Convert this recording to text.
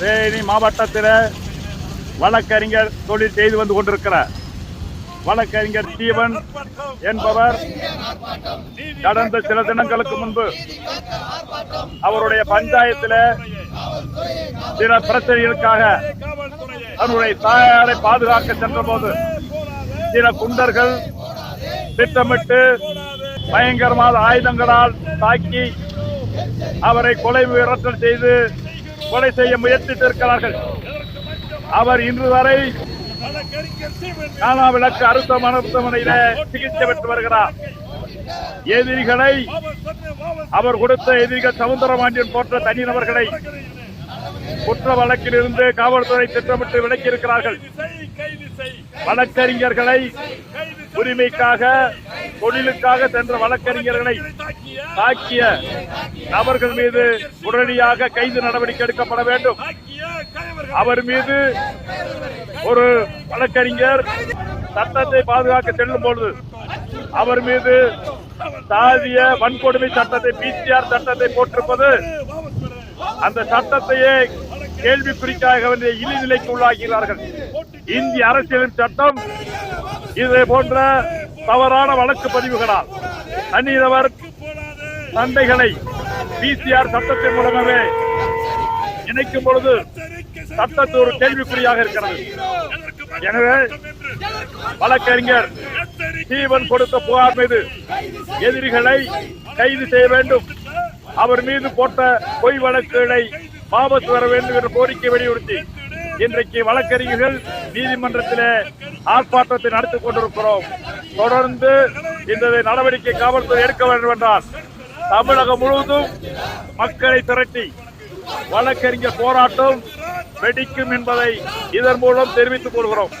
தேனி மாவட்டத்தில் வழக்கறிஞர் தொழில் செய்து வந்து கொண்டிருக்கிறார் வழக்கறிஞர் ஸ்டீவன் என்பவர் கடந்த சில தினங்களுக்கு முன்பு அவருடைய பஞ்சாயத்தில் சில பிரச்சனைகளுக்காக தன்னுடைய தாயாரை பாதுகாக்க சென்ற போது சில குண்டர்கள் திட்டமிட்டு பயங்கரமான ஆயுதங்களால் தாக்கி அவரை கொலை மிரட்டல் செய்து கொலை செய்ய முயற்சித்திருக்கிறார்கள் அவர் இன்று வரை காணா விளக்கு அறுத்த மருத்துவமனையில சிகிச்சை பெற்று வருகிறார். எதிரிகளை அவர் கொடுத்த எதிரிகள் சவுந்தரபாண்டியன் போன்ற தனிநபர்களை குற்ற வழக்கில் இருந்து காவல்துறை திட்டமிட்டு விலக்கியிருக்கிறார்கள் வழக்கறிஞர்களை உரிமைக்காக தொழிலுக்காக சென்ற வழக்கறிஞர்களை தாக்கிய நபர்கள் மீது உடனடியாக கைது நடவடிக்கை எடுக்கப்பட வேண்டும். அவர் மீது ஒரு வழக்கறிஞர் சட்டத்தை பாதுகாக்க செல்லும் பொழுது அவர் மீது சாதிய வன்கொடுமை சட்டத்தை பிசிஆர் சட்டத்தை போட்டிருப்பது அந்த சட்டத்தையே கேள்விக்குறிக்காக வேண்டிய இழிநிலைக்கு உள்ளாகிறார்கள். இந்திய அரசியலின் சட்டம் இதே போன்ற தவறான வழக்கு பதிவுகளால் தனிநபர் சண்டைகளை பிசிஆர் சட்டத்தின் மூலமாகவே இணைக்கும் பொழுது சட்டத்து ஒரு கேள்விக்குறியாக இருக்கிறது. எனவே வழக்கறிஞர் ஸ்டீவன் கொடுத்த புகார் மீது எதிரிகளை கைது செய்ய வேண்டும். அவர் மீது போட்ட பொய் வழக்குகளை வாபஸ் வர வேண்டும் என்ற கோரிக்கை வலியுறுத்தி இன்றைக்கு வழக்கறிஞர்கள் நீதிமன்றத்திலே ஆர்ப்பாட்டத்தை நடத்திக் கொண்டிருக்கிறோம். தொடர்ந்து இந்த நடவடிக்கை காவல்துறை எடுக்க வேண்டும் என்றால் தமிழகம் முழுவதும் மக்களை திரட்டி வழக்கறிஞர் போராட்டம் வெடிக்கும் என்பதை இதன் மூலம் தெரிவித்துக் கொள்கிறோம்.